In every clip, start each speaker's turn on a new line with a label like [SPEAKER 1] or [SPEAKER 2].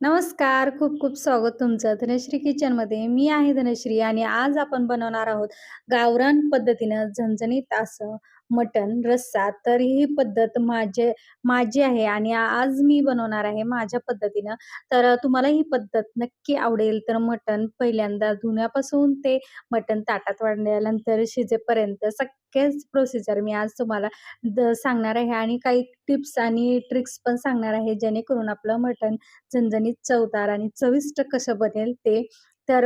[SPEAKER 1] नमस्कार. खूप खूप स्वागत तुमचं धनश्री किचनमध्ये. मी आहे धनश्री आणि आज आपण बनवणार आहोत गावरान पद्धतीनं झणझणीत असं मटण रस्सा. तर ही पद्धत माझे माझी आहे आणि आज मी बनवणार आहे माझ्या पद्धतीनं. तर तुम्हाला ही पद्धत नक्की आवडेल. तर मटण पहिल्यांदा धुण्यापासून ते मटण ताटात वाढल्यानंतर शिजेपर्यंत सगळेच प्रोसिजर मी आज तुम्हाला द सांगणार आहे आणि काही टिप्स आणि ट्रिक्स पण सांगणार आहे जेणेकरून आपलं मटण झणझणीत, चवदार आणि चविष्ट कसं बनेल ते. तर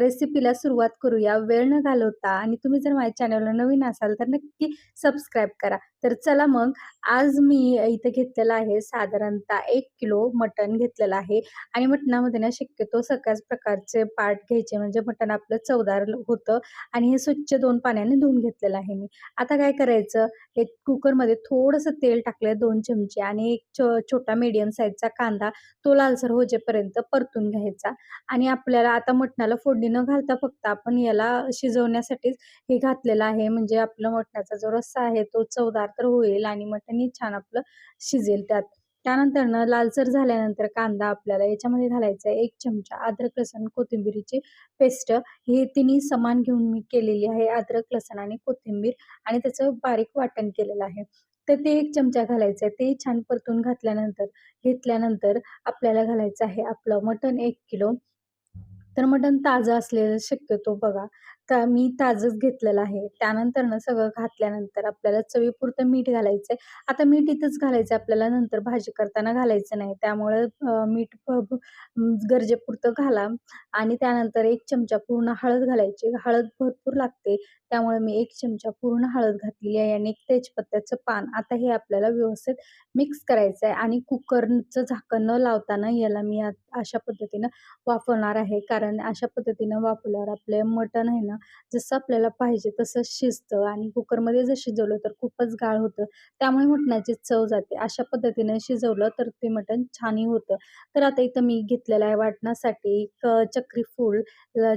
[SPEAKER 1] रेसिपीला सुरुवात करूया. वेळ न घालवता आणि तुम्ही जर माझ्या चॅनलला नवीन असाल तर नक्की सबस्क्राईब करा. तर चला मग आज मी इथं घेतलेलं आहे साधारणतः एक किलो मटण घेतलेलं आहे. आणि मटणामध्ये ना शक्यतो सगळ्याच प्रकारचे पार्ट घ्यायचे. म्हणजे मटण आपलं चवदार होतं आणि हे स्वच्छ दोन पाण्याने धुवून घेतलेलं आहे मी. आता काय करायचं, हे कुकरमध्ये थोडंसं तेल टाकलं दोन चमचे आणि एक छो छोटा मीडियम साईजचा कांदा तो लालसर होजेपर्यंत परतून घ्यायचा. आणि आपल्याला आता मटणाला फोडणी न घालता फक्त आपण याला शिजवण्यासाठीच हे घातलेलं आहे. म्हणजे आपलं मटणाचा जो रस्सा आहे तो चवदार तर होईल आणि मटणही छान आपलं शिजेल त्यात. त्यानंतरनं लालसर झाल्यानंतर कांदा आपल्याला याच्यामध्ये घालायचा आहे एक चमचा अद्रक, लसण कोथिंबीरीची पेस्ट. हे तिन्ही समान घेऊन मी केलेली आहे. अद्रक, लसण आणि कोथिंबीर आणि त्याचं बारीक वाटण केलेलं आहे. तर ते एक चमचा घालायचं आहे. ते छान परतून घातल्यानंतर घेतल्यानंतर आपल्याला घालायचं आहे आपलं मटण एक किलो. तर मटण ताजं असलेलं शक्यतो बघा. का मी ताजंच घेतलेलं आहे. त्यानंतरनं सगळं घातल्यानंतर आपल्याला चवीपुरतं मीठ घालायचं आहे. आता मीठ इथंच घालायचं आपल्याला नंतर भाजी करताना घालायचं नाही. त्यामुळे मीठ गरजेपुरतं घाला आणि त्यानंतर एक चमचा पूर्ण हळद घालायची. हळद भरपूर लागते. त्यामुळे मी एक चमचा पूर्ण हळद घातलेली आहे आणि एक तेजपत्त्याचं पान. आता हे आपल्याला व्यवस्थित मिक्स करायचं आहे आणि कुकरचं झाकण न लावताना याला मी आ अशा पद्धतीनं वाफवणार आहे. कारण अशा पद्धतीनं वाफवल्यावर आपले मटण आहे ना, जसं आपल्याला पाहिजे तसं शिजतं आणि कुकरमध्ये जर शिजवलं तर खूपच गाळ होतं. त्यामुळे मटणाची चव जाते. अशा पद्धतीनं शिजवलं तर ते मटण छानही होतं. तर आता इथं मी घेतलेलं आहे वाटण्यासाठी एक चक्री फूल,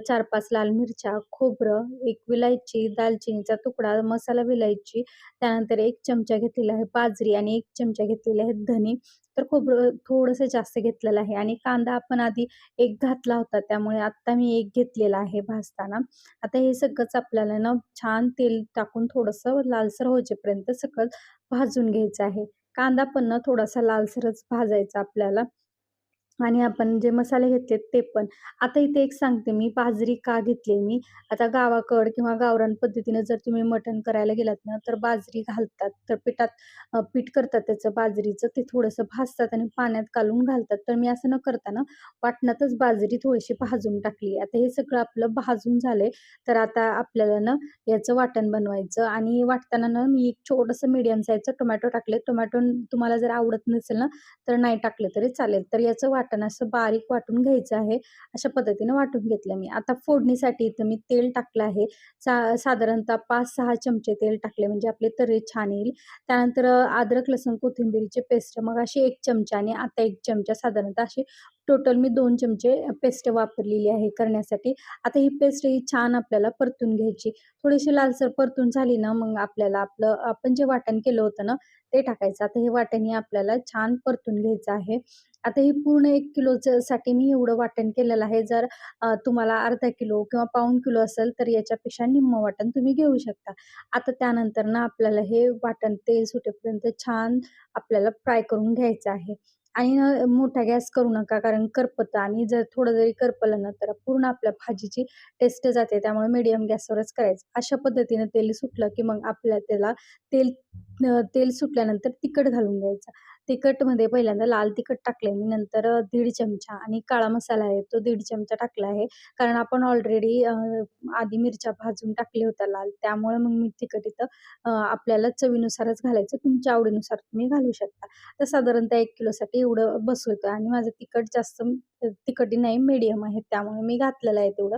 [SPEAKER 1] 4-5 लाल मिरच्या, खोबरं, 1 विलायची, दालचिनीचा तुकडा, मसाला विलायची, त्यानंतर 1 चमचा घेतलेला आहे बाजरी आणि 1 चमचा घेतलेले आहेत धने. तर खोबरं थोडंसं जास्त घेतलेलं आहे आणि कांदा आपण आधी एक घातला होता. त्यामुळे आत्ता मी एक घेतलेला आहे भाजताना. आता हे सगळंच आपल्याला ना छान तेल टाकून थोडंसं लालसर होजेपर्यंत सगळं भाजून घ्यायचं आहे. कांदा पण ना थोडासा लालसरच भाजायचा आपल्याला. आणि आपण जे मसाले घेतलेत ते पण. आता इथे एक सांगते मी बाजरी का घेतली मी. आता गावाकड किंवा गावरान पद्धतीनं जर तुम्ही मटण करायला गेलात ना, तर बाजरी घालतात. तर पिठात पीठ करतात त्याचं बाजरीचं ते थोडंसं भाजतात आणि पाण्यात कालून घालतात. तर मी असं न करता ना, वाटणातच बाजरी थोडीशी भाजून टाकली. आता हे सगळं आपलं भाजून झालंय. तर आता आपल्याला ना याचं वाटण बनवायचं आणि वाटताना ना मी एक छोटंसं मीडियम साईजचं टोमॅटो टाकले. टोमॅटो तुम्हाला जर आवडत नसेल ना, तर नाही टाकलं तरी चालेल. तर याचं वाटण असं बारीक वाटून घ्यायचं आहे. अशा पद्धतीने वाटून घेतलं मी. आता फोडणीसाठी इथं मी तेल टाकलं आहे. सा साधारणतः 5-6 चमचे तेल टाकले म्हणजे आपले तर्री छान येईल. त्यानंतर अद्रक, लसूण, कोथिंबिरीची पेस्ट मग अशी एक चमचा आणि आता एक चमचा साधारणतः अशी टोटल मी दोन चमचे पेस्ट वापरलेली आहे करण्यासाठी. आता ही पेस्ट ही छान आपल्याला परतून घ्यायची. थोडीशी लालसर परतून झाली ना, मग आपल्याला आपलं आपण जे वाटण केलं होतं ना, ते टाकायचं. आता हे वाटण आपल्याला छान परतून घ्यायचं आहे. आता ही पूर्ण एक किलोचं साठी मी एवढं वाटण केलेलं आहे. जर तुम्हाला अर्धा किलो किंवा पाऊण किलो असेल, तर याच्यापेक्षा निम्मं वाटण तुम्ही घेऊ शकता. आता त्यानंतर ना आपल्याला हे वाटण तेल सुटेपर्यंत छान आपल्याला फ्राय करून घ्यायचं आहे. आणि मोठा गॅस करू नका कारण करपतं आणि जर थोडं जरी करपलं ना, तर पूर्ण आपल्या भाजीची टेस्ट जाते. त्यामुळे मिडियम गॅसवरच करायचं. अशा पद्धतीनं तेल सुटलं, की मग आपल्या त्याला तेल तेल सुटल्यानंतर तिखट घालून द्यायचं. तिखटमध्ये पहिल्यांदा लाल तिखट टाकले मी, नंतर दीड चमचा आणि काळा मसाला आहे तो दीड चमचा टाकला आहे. कारण आपण ऑलरेडी आधी मिरच्या भाजून टाकल्या होत्या लाल, त्यामुळे मग मी तिखट इथं आपल्याला चवीनुसारच घालायचं. तुमच्या आवडीनुसार तुम्ही घालू शकता. तर साधारणतः एक किलोसाठी एवढं बसवतं आणि माझं तिखट जास्त तिखटही नाही मीडियम आहे. त्यामुळे मी घातलेलं आहे तेवढं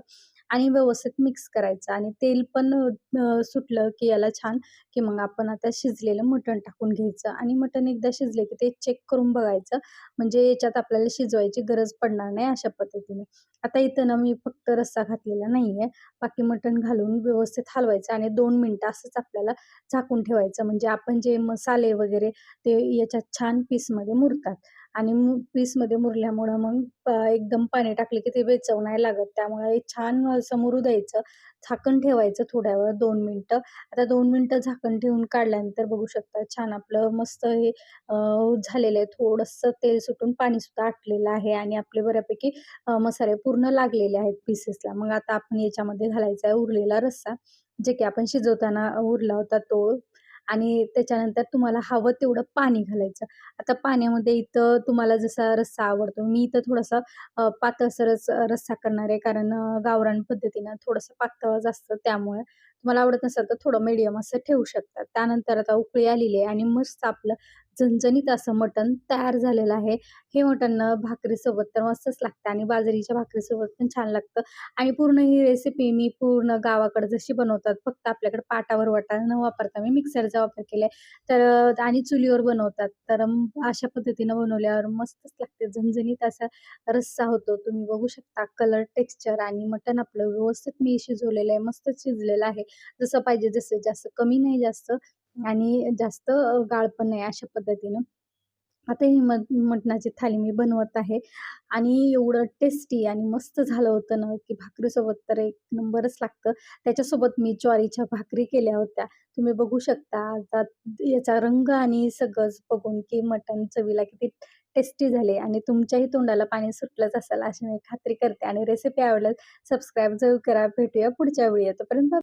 [SPEAKER 1] आणि व्यवस्थित मिक्स करायचं आणि तेल पण सुटलं, की याला छान की मग आपण आता शिजलेलं मटण टाकून घ्यायचं आणि मटण एकदा शिजले, की ते चेक करून बघायचं. म्हणजे याच्यात आपल्याला शिजवायची गरज पडणार नाही अशा पद्धतीने. आता इथं ना मी फक्त रस्सा घातलेला नाहीये. बाकी मटण घालून व्यवस्थित हलवायचं आणि दोन मिनिटं असंच आपल्याला झाकून ठेवायचं. म्हणजे आपण जे मसाले वगैरे ते याच्यात छान पीसमध्ये मुरतात. आणि पीसमध्ये मुरल्यामुळं मग एकदम पाणी टाकलं की ते वेचव नाही लागत. त्यामुळे हे छान समोरू द्यायचं. झाकण ठेवायचं थोड्या वेळ दोन मिनटं आता दोन मिनटं झाकण ठेवून काढल्यानंतर बघू शकता छान आपलं मस्त हे झालेलं आहे. थोडंसं तेल सुटून पाणीसुद्धा आटलेलं आहे आणि आपले बऱ्यापैकी मसाले पूर्ण लागलेले आहेत पीसेसला. मग आता आपण याच्यामध्ये घालायचा आहे उरलेला रस्सा, जे की आपण शिजवताना उरला होता तो आणि त्याच्यानंतर तुम्हाला हवं तेवढं पाणी घालायचं. आता पाण्यामध्ये इथं तुम्हाला जसा रस्सा आवडतो, मी इथं थोडासा पातळसरच रस्सा करणार आहे कारण गावरान पद्धतीनं थोडंसं पातळच असतं त्यामुळे. तुम्हाला आवडत नसेल तर थोडं मीडियम असं ठेवू शकता. त्यानंतर आता उकळी आलेली आहे आणि मस्त आपलं झणझणीत असं मटण तयार झालेलं आहे. हे मटण भाकरीसोबत तर मस्तच लागतं आणि बाजरीच्या भाकरीसोबत पण छान लागतं आणि पूर्ण ही रेसिपी मी पूर्ण गावाकडे जशी बनवतात, फक्त आपल्याकडे पाटावर वाटा न वापरता मी मिक्सरचा वापर केलाय. तर आणि चुलीवर बनवतात. तर अशा पद्धतीनं बनवल्यावर मस्तच लागते. झणझणीत असा रस्सा होतो. तुम्ही बघू शकता कलर, टेक्स्चर आणि मटण आपलं व्यवस्थित मी शिजवलेलं आहे. मस्तच शिजलेलं आहे. जसं पाहिजे जसं, जास्त कमी नाही जास्त आणि जास्त गाळ पण नाही अशा पद्धतीनं. आता ही मट मटणाची थाली मी बनवत आहे आणि एवढं टेस्टी आणि मस्त झालं होतं ना, की भाकरीसोबत तर एक नंबरच लागतं. त्याच्यासोबत मी ज्वारीच्या भाकरी केल्या होत्या. तुम्ही बघू शकता आता याचा रंग आणि सगळंच बघून, की मटण चवीला किती टेस्टी झाले आणि तुमच्याही तोंडाला पाणी सुटलंच असेल अशी मी खात्री करते आणि रेसिपी आवडल्यास सबस्क्राईब जरूर करा. भेटूया पुढच्या वेळी तोपर्यंत